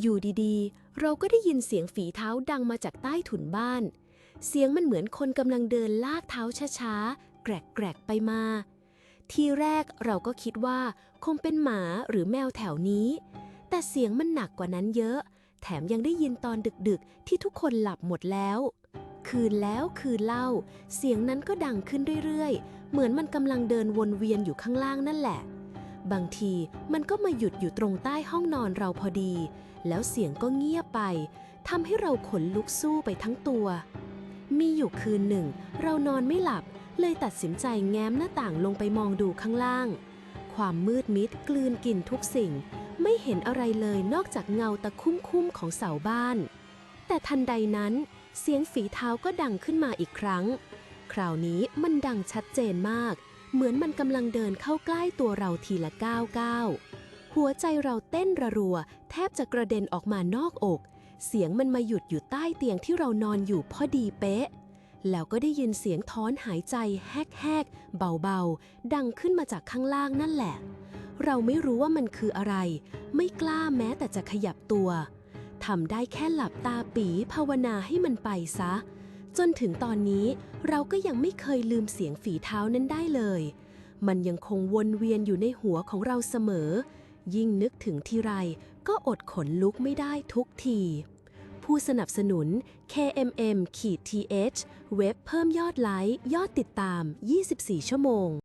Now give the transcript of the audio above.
อยู่ดีๆ เราก็ได้ยินเสียงฝีเท้าดังมาจากใต้ถุนบ้าน เสียงมันเหมือนคนกำลังเดินลากเท้าช้าๆ แกรกๆ ไปมา ทีแรกเราก็คิดว่าคงเป็นหมาหรือแมวแถวนี้ แต่เสียงมันหนักกว่านั้นเยอะ แถมยังได้ยินตอนดึกๆ ที่ทุกคนหลับหมดแล้ว คืนแล้วคืนเล่า เสียงนั้นก็ดังขึ้นเรื่อยๆ เหมือนมันกำลังเดินวนเวียนอยู่ข้างล่างนั่นแหละ บางทีมันก็มาหยุดอยู่ตรงใต้ห้องนอนเราพอดี แล้วเสียงก็เงียบไปทำให้เราขนลุกสู้ไปทั้งตัว มีอยู่คืนหนึ่ง เรานอนไม่หลับ เลยตัดสินใจแง้มหน้าต่างลงไปมองดูข้างล่าง ความมืดมิดกลืนกินทุกสิ่ง ไม่เห็นอะไรเลยนอกจากเงาตะคุ่มๆของเสาบ้าน แต่ทันใดนั้น เสียงฝีเท้าก็ดังขึ้นมาอีกครั้ง คราวนี้มันดังชัดเจนมาก เหมือนมันกำลังเดินเข้าใกล้ตัวเราทีละก้าวก้าวหัวใจเราเต้นระรัว แทบจะกระเด็นออกมานอกอก เสียงมันมาหยุดอยู่ใต้เตียงที่เรานอนอยู่พอดีเป๊ะ แล้วก็ได้ยินเสียงถอนหายใจแฮกๆเบาๆ ดังขึ้นมาจากข้างล่างนั่นแหละ เราไม่รู้ว่ามันคืออะไร ไม่กล้าแม้แต่จะขยับตัวทำได้แค่หลับตาปีภาวนาให้มันไปซะ จนถึงตอนนี้เราก็ยังไม่เคยลืมเสียงฝีเท้านั้นได้เลย มันยังคงวนเวียนอยู่ในหัวของเราเสมอ ยิ่งนึกถึงทีไรก็อดขนลุกไม่ได้ทุกที ผู้สนับสนุน KMM ขีด th เว็บเพิ่มยอดไลค์ ยอดติดตาม 24 ชั่วโมง